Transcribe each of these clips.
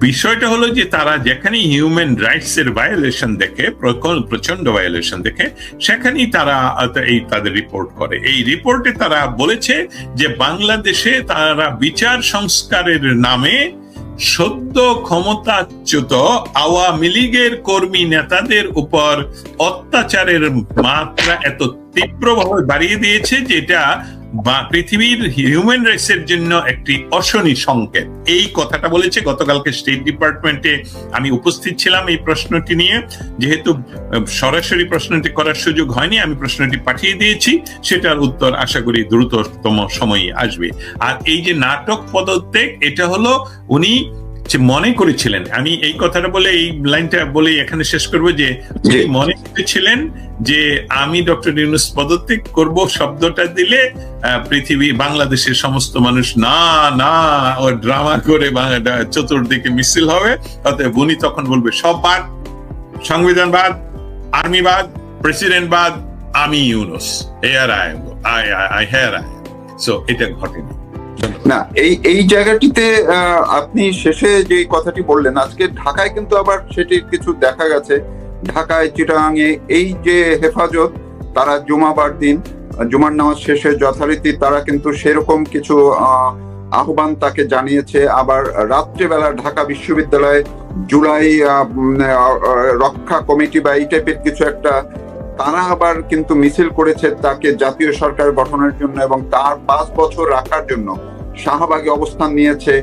বিষয়টা হলো যে তারা যেখানে হিউম্যান রাইটস এর ভায়োলেশন দেখে প্রচণ্ড ভায়োলেশন দেখে, সেখানেই তারা এই তাদের রিপোর্ট করে। এই রিপোর্টে তারা বলেছে যে বাংলাদেশে তারা বিচার সংস্কারের নামে সদ্য ক্ষমতাচ্যুত আওয়ামী লীগের কর্মী নেতাদের উপর অত্যাচারের মাত্রা এত তীব্রভাবে বাড়িয়ে দিয়েছে যেটা বা পৃথিবীর হিউম্যান রাইটস এর জন্য একটি অশনি সংকেত। এই কথাটা বলেছে গতকালকে স্টেট ডিপার্টমেন্টে আমি উপস্থিত ছিলাম এই প্রশ্নটি নিয়ে। যেহেতু সরাসরি প্রশ্নটি করার সুযোগ হয়নি, আমি প্রশ্নটি পাঠিয়ে দিয়েছি। সেটার উত্তর আশা করি দ্রুততম সময়ে আসবে। আর এই যে নাটক পদত্যাগ, এটা হলো উনি যে মনে করেছিলেন। আমি এই কথাটা বলে এই লাইনটা বলে এখানে শেষ করব যে মনে করেছিলেন যে আমি ডক্টর ইউনুস পদত্যাগ করব শব্দটা দিলে পৃথিবী বাংলাদেশের সমস্ত মানুষ না না ও ড্রামা করে চতুর্দিকে মিছিল হবে। অতএব উনি তখন বলবে সব বাদ সংবিধানবাদ আর্মিবাদ প্রেসিডেন্টবাদ আমি Yunus. Here I I I here I so এটা ঘটেনি। না এই এই জায়গাটিতে আপনি শেষে যে কথাটি বললেন আজকে ঢাকায় কিন্তু আবার সেটি কিছু দেখা গেছে। ঢাকায় চিটাগাঙে এই যে হেফাজত তারা জুমাবার দিন জুমার নামাজ শেষে যথারীতি তারা কিন্তু সেরকম কিছু আহ, আহ্বান তাকে জানিয়েছে। আবার রাত্রেবেলা ঢাকা বিশ্ববিদ্যালয়ে জুলাই রক্ষা কমিটি বা এই টাইপের কিছু একটা তারা আবার কিন্তু মিছিল করেছে তাকে জাতীয় সরকার গঠনের জন্য এবং তার পাঁচ বছর রাখার জন্য। শাহবাগে অবস্থান নিয়েছে।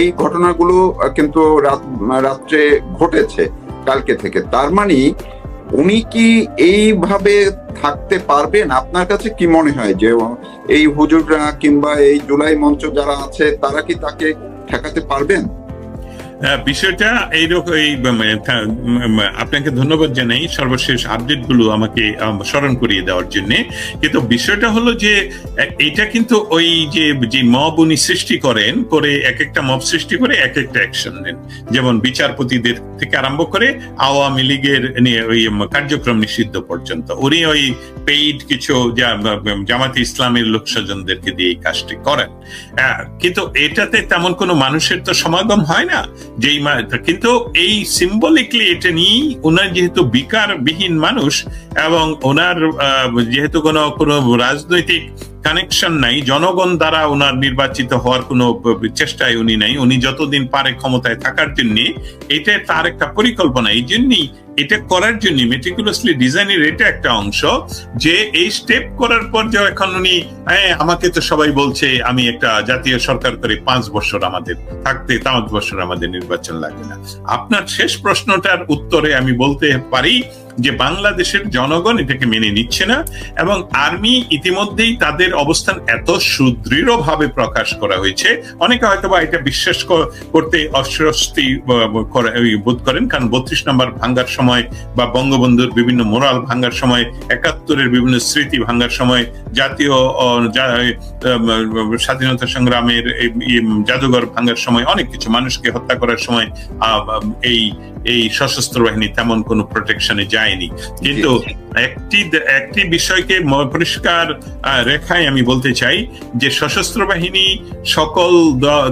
এই ঘটনাগুলো কিন্তু রাত, রাত্রে ঘটেছে কালকে থেকে। তার মানে উনি কি এইভাবে থাকতে পারবেন? আপনার কাছে কি মনে হয় যে এই হুজুররা কিংবা এই জুলাই মঞ্চ যারা আছে, তারা কি তাকে ঠেকাতে পারবেন? বিষয়টা এইরকম উম, আপনাকে ধন্যবাদ জানাই সর্বশেষ আপডেটগুলো আমাকে স্মরণ করিয়ে দেওয়ার জন্য। কিন্তু বিষয়টা হলো যে এটা কিন্তু ওই যে যে মব উনি সৃষ্টি করেন করে এক একটা মব সৃষ্টি করে এক একটা অ্যাকশন নেন। যেমন বিচারপতিদের থেকে আরম্ভ করে আওয়ামী লীগের ওই কার্যক্রম নিষিদ্ধ পর্যন্ত। উনি ওই পেইড কিছু জামাতে ইসলামের লোকস্বজনদেরকে দিয়ে এই কাজটি করেন। কিন্তু এটাতে তেমন কোনো মানুষের তো সমাগম হয় না। যেই কিন্তু এই সিম্বলিকলি এটা নিয়েই ওনার যেহেতু বিকার বিহীন মানুষ এবং ওনার যেহেতু কোনো কোনো রাজনৈতিক কানেকশন নাই, জনগণ দ্বারা ওনার নির্বাচিত হওয়ার কোনো চেষ্টায় উনি নাই। উনি যতদিন পারে ক্ষমতায় থাকার জন্য এটা তার একটা পরিকল্পনা। এই জন্যই এটা করার জন্য মেটিকুলাসলি ডিজাইনের এটা একটা অংশ যে এই স্টেপ করার পর যে এখন উনি হ্যাঁ আমাকে তো সবাই বলছে আমি একটা জাতীয় সরকার করে পাঁচ বছর আমাদের থাকতে, পাঁচ বছর আমাদের নির্বাচন লাগবে না। আপনার শেষ প্রশ্নটার উত্তরে আমি বলতে পারি যে বাংলাদেশের জনগণ এটাকে মেনে নিচ্ছে না এবং আর্মি ইতিমধ্যেই তাদের অবস্থান এত সুদৃঢ় ভাবে প্রকাশ করা হয়েছে। অনেকে হয়তো বা এটা বিশ্বাস করতে অস্বস্তি বোধ করেন, কারণ বত্রিশ নম্বর ভাঙ্গার সময় বা বঙ্গবন্ধুর বিভিন্ন মোরাল ভাঙ্গার সময়, একাত্তরের বিভিন্ন স্মৃতি ভাঙ্গার সময়, জাতীয় স্বাধীনতা সংগ্রামের জাদুঘর ভাঙ্গার সময়, অনেক কিছু মানুষকে হত্যা করার সময় এই এই সশস্ত্র বাহিনী তেমন কোনো প্রোটেকশনে যায়নি। কিন্তু একটি একটি বিষয়কে পরিষ্কার রেখায় আমি বলতে চাই যে সশস্ত্র বাহিনী সকল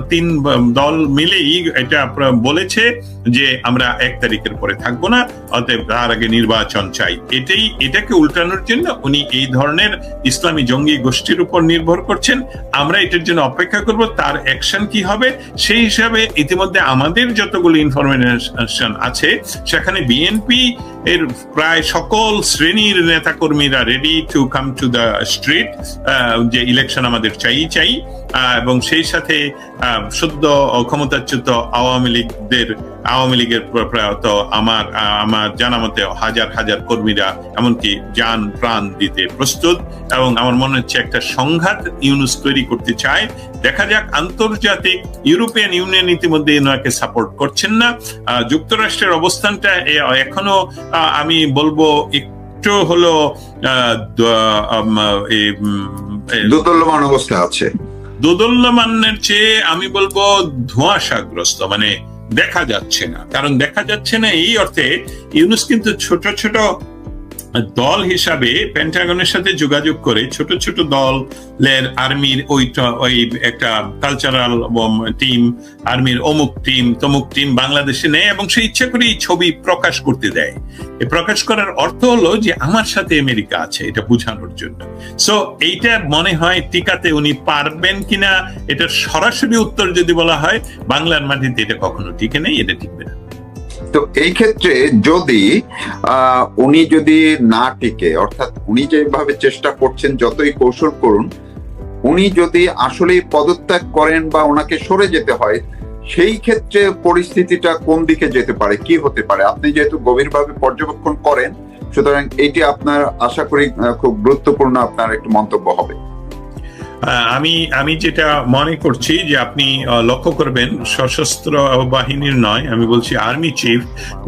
তিন দল মিলেই এটা বলেছে যে আমরা এক তারিখের পরে থাকব না অতএব তার আগে নির্বাচন চাই। এটাই এটাকে উল্টানোর জন্য উনি এই ধরনের ইসলামী জঙ্গি গোষ্ঠীর উপর নির্ভর করছেন। আমরা এটার জন্য অপেক্ষা করব তার অ্যাকশন কি হবে সেই হিসাবে ইতিমধ্যে আমাদের যতগুলো ইনফরমেশন আছে, সেখানে বিএনপি এর প্রায় সকল শ্রেণির নেতাকর্মীরা ready to come to the street যে ইলেকশন আমাদের চাই চাই এবং সেই সাথে সদ্য ক্ষমতাচ্যুত আওয়ামী লীগদের আওয়ামী লীগের প্র- প্রয়াত আমার আমার জানা মতে হাজার হাজার কর্মীরা এমনকি যান প্রাণ দিতে প্রস্তুত। এবং আমার মনে হচ্ছে একটা সংঘাত ইউনুস তৈরি করতে চায়। দেখা যাক আন্তর্জাতিক ইউরোপিয়ান ইউনিয়ন ইতিমধ্যে এনাকে সাপোর্ট করছেন না। যুক্তরাষ্ট্রের অবস্থানটা এখনও আমি বলব একটু হলো আহ, দ- আম, এ, উম, এ, দোদল্যমান অবস্থা আছে। দোদল্যমানের চেয়ে আমি বলব ধোঁয়াশাগ্রস্ত মানে দেখা যাচ্ছে না। কারণ দেখা যাচ্ছে না এই অর্থে ইউনুস কিন্তু ছোট ছোট দল হিসাবে পেন্টাগনের সাথে যোগাযোগ করে ছোট ছোট দলের আর্মির ওইটা ওই একটা কালচারাল টিম আর্মির অমুক টিম তমুক টিম বাংলাদেশে নেয় এবং সে ইচ্ছা করে এই ছবি প্রকাশ করতে দেয়। এ প্রকাশ করার অর্থ হলো যে আমার সাথে আমেরিকা আছে, এটা বোঝানোর জন্য। সো এইটা মনে হয় টিকাতে উনি পারবেন কিনা, এটার সরাসরি উত্তর যদি বলা হয়, বাংলার মাটিতে এটা কখনো টিকে নেই, এটা টিকবে না। তো এই ক্ষেত্রে যদি উনি যদি না টিকে, অর্থাৎ উনি যেভাবে চেষ্টা করছেন, যতই কৌশল করুন, উনি যদি আসলেই পদত্যাগ করেন বা ওনাকে সরে যেতে হয়, সেই ক্ষেত্রে পরিস্থিতিটা কোন দিকে যেতে পারে, কি হতে পারে? আপনি যেহেতু গভীরভাবে পর্যবেক্ষণ করেন, সুতরাং এটি আপনার, আশা করি খুব গুরুত্বপূর্ণ আপনার একটি মন্তব্য হবে। আমি আমি যেটা মনে করছি যে আপনি লক্ষ্য করবেন, সশস্ত্র বাহিনীর নয়, আমি বলছি আর্মি চিফ,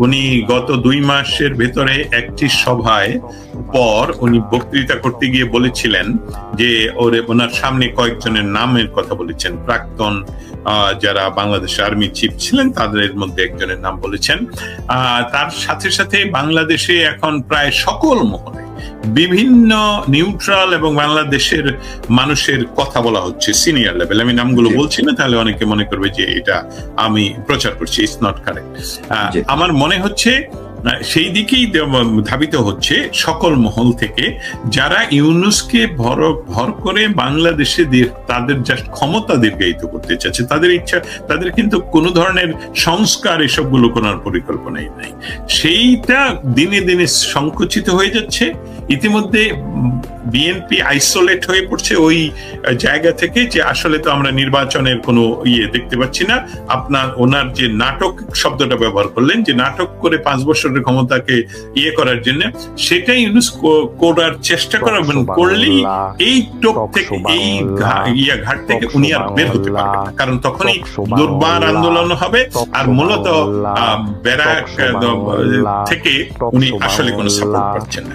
উনি গত দুই মাসের ভেতরে একটি সভায় পর উনি বক্তৃতা করতে গিয়ে বলেছিলেন যে ওরে, ওনার সামনে কয়েকজনের নামের কথা বলেছেন। প্রাক্তন যারা বাংলাদেশ আর্মি চিফ ছিলেন, তাদের মধ্যে একজনের নাম বলেছেন। তার সাথে সাথে বাংলাদেশে এখন প্রায় সকল মহলে বিভিন্ন নিউট্রাল এবং বাংলাদেশের মানুষের কথা বলা হচ্ছে সিনিয়র লেভেল আমি নামগুলো বলছি না তাহলে অনেকে মনে করবে যে এটা আমি প্রচার করছি ইটস নট কারেক্ট আমার মনে হচ্ছে সেই দিকেই ধাবিত হচ্ছে সকল মহল থেকে যারা ইউনুসকে ভর ভর করে বাংলাদেশে তাদের জাস্ট ক্ষমতা দীর্ঘায়িত করতে চাচ্ছে, তাদের ইচ্ছা, তাদের কিন্তু কোনো ধরনের সংস্কার এসবগুলো করার পরিকল্পনাই নাই। সেইটা দিনে দিনে সংকুচিত হয়ে যাচ্ছে। ইতিমধ্যে বিএনপি আইসোলেট হয়ে পড়ছে ওই জায়গা থেকে যে আসলে তো আমরা নির্বাচনের কোনো ইয়ে দেখতে পাচ্ছি না। আপনার ওনার যে নাটক শব্দটা ব্যবহার করলেন যে নাটক করে পাঁচ বছরের ক্ষমতাকে ইয়ে করার জন্য সেটাই ইউনুস করার চেষ্টা করবেন করলেই এই টোপ থেকে এই ইয়া ঘাট থেকে উনি আর বের হতে পারবেন কারণ তখনই দুর্বার আন্দোলন হবে আর মূলত ব্যারাক থেকে উনি আসলে কোনো সাপোর্ট পাচ্ছেন না।